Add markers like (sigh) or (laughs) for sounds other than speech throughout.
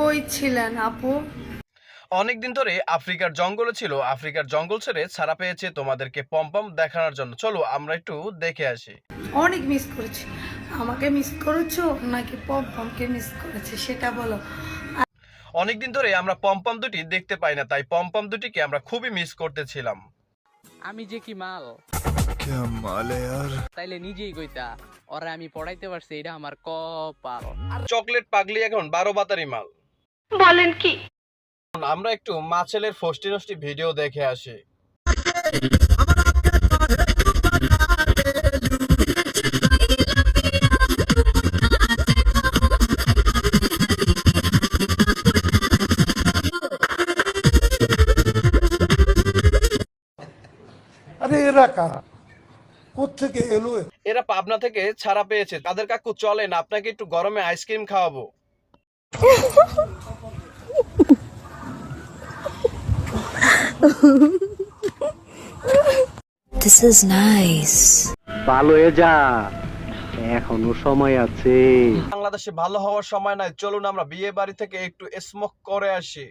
কই ছিলেন আপু? অনেকদিন ধরে আফ্রিকার জঙ্গলে ছিল আফ্রিকার জঙ্গল ছেড়ে ছাড়া পেয়েছে তোমাদেরকে পম্পম দেখানোর জন্য। চলো আমরা একটু দেখে আসি। অনেক মিস করেছি। আমাকে মিস করেছ নাকি পম্পমকে মিস করেছে সেটা বলো। অনেকদিন ধরে আমরা পম্পম দুটি দেখতে পাই না তাই পম্পম দুটিকে আমরা খুবই মিস করতেছিলাম। আমি যে কি মাল? তাইলে নিজেই কইতা ওরা আমি পড়াইতে পারছি এটা আমার কপাল। চকলেট পাগলি এখন বারো বাতারি মাল। বলেন কি? আমরা একটু মাছেলের ফষ্টি নষ্টি ভিডিও দেখে আসি। আরে এরা কারা? কোথেকে এলো এরা পাবনা থেকে ছাড়া পেয়েছে। তাদের কাকু চলেন আপনাকে একটু গরমে আইসক্রিম খাওয়াবো। (laughs) This is nice. ভালো হয়ে যা। এখনও সময় আছে। বাংলাদেশে ভালো হওয়ার সময় নাই। চলুন আমরা বিয়ে বাড়ি থেকে একটু স্মোক করে আসি।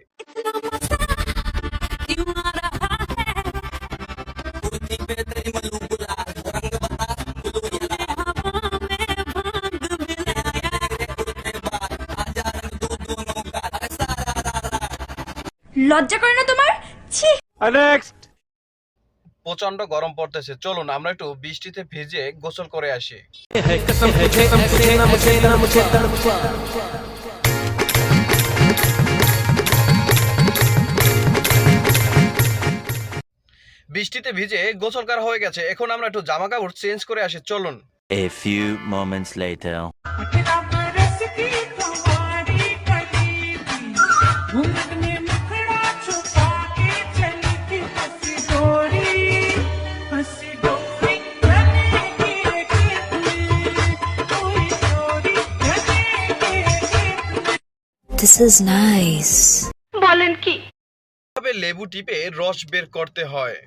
লজ্জা করে না তোমার? ছি! প্রচণ্ড গরম পড়তেছে। চলুন আমরা একটু বৃষ্টিতে ভিজে গোসল করে আসি। বৃষ্টিতে ভিজে গোসল করা হয়ে গেছে। এখন আমরা একটু জামা কাপড় চেঞ্জ করে আসি। চলুন। A few moments later. This বলেন কি? ভাবে লেবু টিপে রস বের করতে হয়?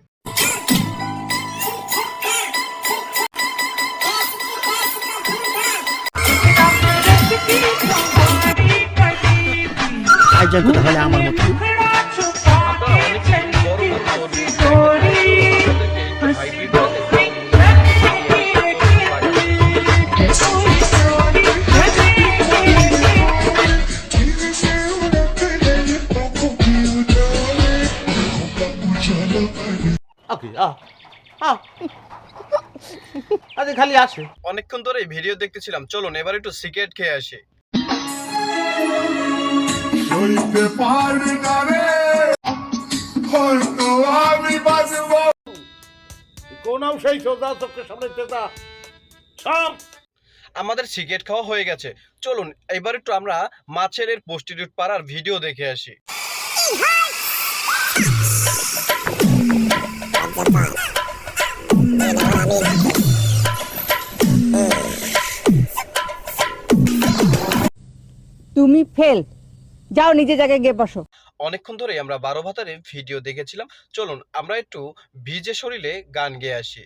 আমার বড় খালি আসে। অনেকক্ষণ ধরে ভিডিও দেখতেছিলাম। চলুন এবার একটু সিগারেট খেয়ে আসি। সেই সোজা চোখের সামনে চেতা সব। আমাদের সিগারেট খাওয়া হয়ে গেছে। চলুন এবার একটু আমরা মাছের এর প্রস্টিটিউট পাড়ার ভিডিও দেখে আসি। তুমি ফেল যাও নিজে জায়গায় গিয়ে বসো। অনেকক্ষণ ধরে আমরা বারো ভাতারে ভিডিও দেখেছিলাম। চলুন, আমরা একটু ভিজে শরীরে গান গেয়ে আসি।